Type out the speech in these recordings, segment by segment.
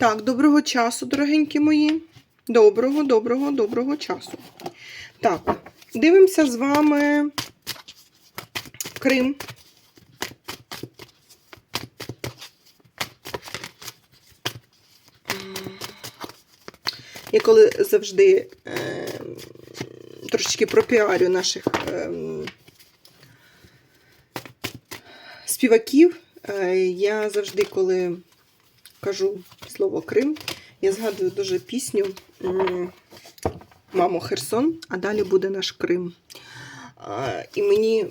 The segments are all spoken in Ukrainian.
Так, доброго часу, дорогенькі мої. Доброго, доброго, доброго часу. Так, дивимося з вами Крим. Я коли завжди е, трошечки пропіарю наших е, співаків, е, я завжди, коли кажу слово Крим, я згадую дуже пісню Мамо Херсон, а далі буде наш Крим. І мені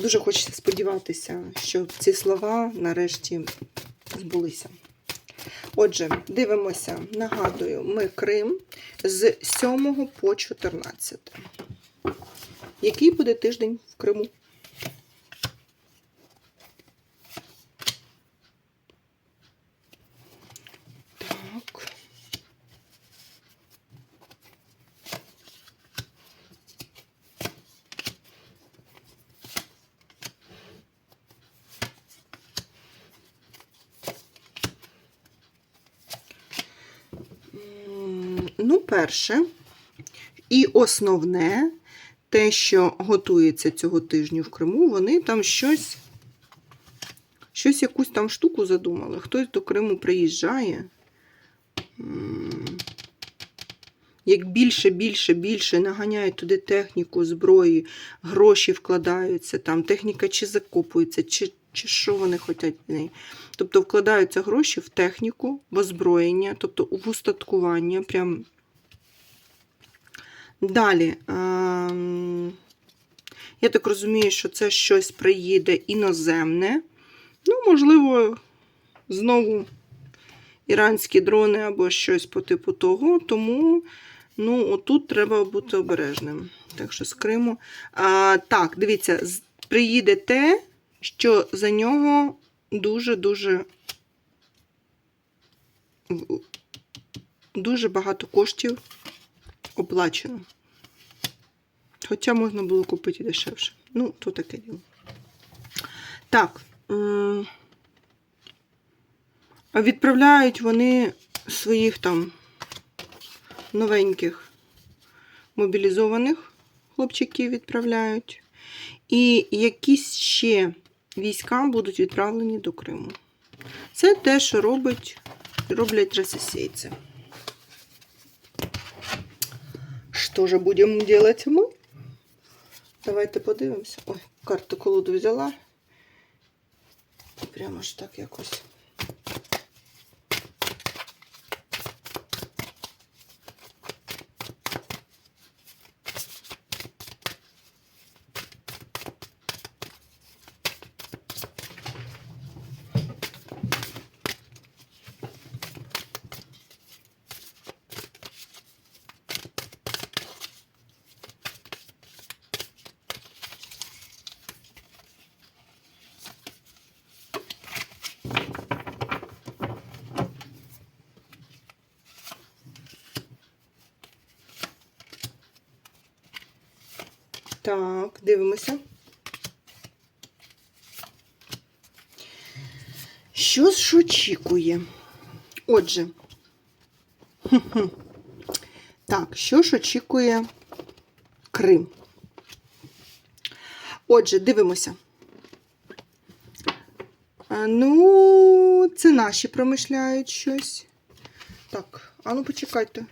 дуже хочеться сподіватися, що ці слова нарешті збулися. Отже, дивимося, нагадую, ми Крим з 7 по 14. Який буде тиждень в Криму? Ну, перше, і основне, те, що готується цього тижня в Криму, вони там щось, щось якусь там штуку задумали. Хтось до Криму приїжджає. Як більше, більше, більше наганяють туди техніку, зброї, гроші вкладаються, там техніка чи закопується, чи, чи що вони хочуть в неї. Тобто вкладаються гроші в техніку, в озброєння, тобто в устаткування. Прям. Далі. ем, Я так розумію, що це щось приїде іноземне. Ну, можливо, знову іранські дрони або щось по типу того. Тому ну, отут треба бути обережним. Так що з Криму. А, так, дивіться, приїде те, що за нього дуже-дуже дуже багато коштів оплачено. Хоча можна було купити дешевше. Ну, то таке діло. Так. Відправляють вони своїх там новеньких мобілізованих хлопчиків відправляють. І якісь ще війська будуть відправлені до Криму. Це те, що робить, роблять російці. Що ж будемо робити ми? Давайте подивимося. Ой, карту колоду взяла. Прямо ж так якось. Так, дивимося. Що ж очікує? Отже. Так, що ж очікує Крим? Отже, дивимося. Ну, це наші промишляють щось. Так, а ну почекайте.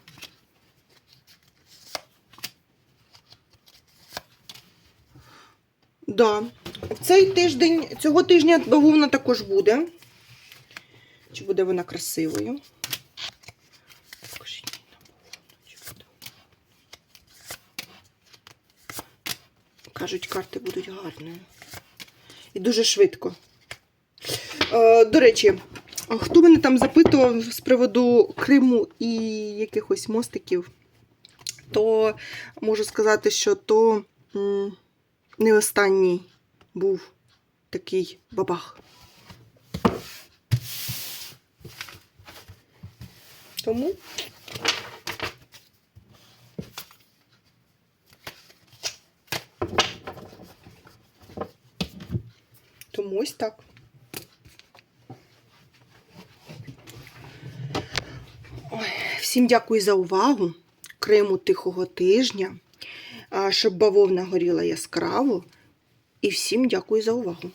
Да. Цей тиждень, цього тижня бавовна також буде. Чи буде вона красивою? Кажуть, карти будуть гарною. І дуже швидко. Е, до речі, хто мене там запитував з приводу Криму і якихось мостиків, то можу сказати, що то. Не останній був такий бабах. Тому тому ось так. Всім дякую за увагу. Криму тихого тижня, щоб бавовна горіла яскраво. І всім дякую за увагу.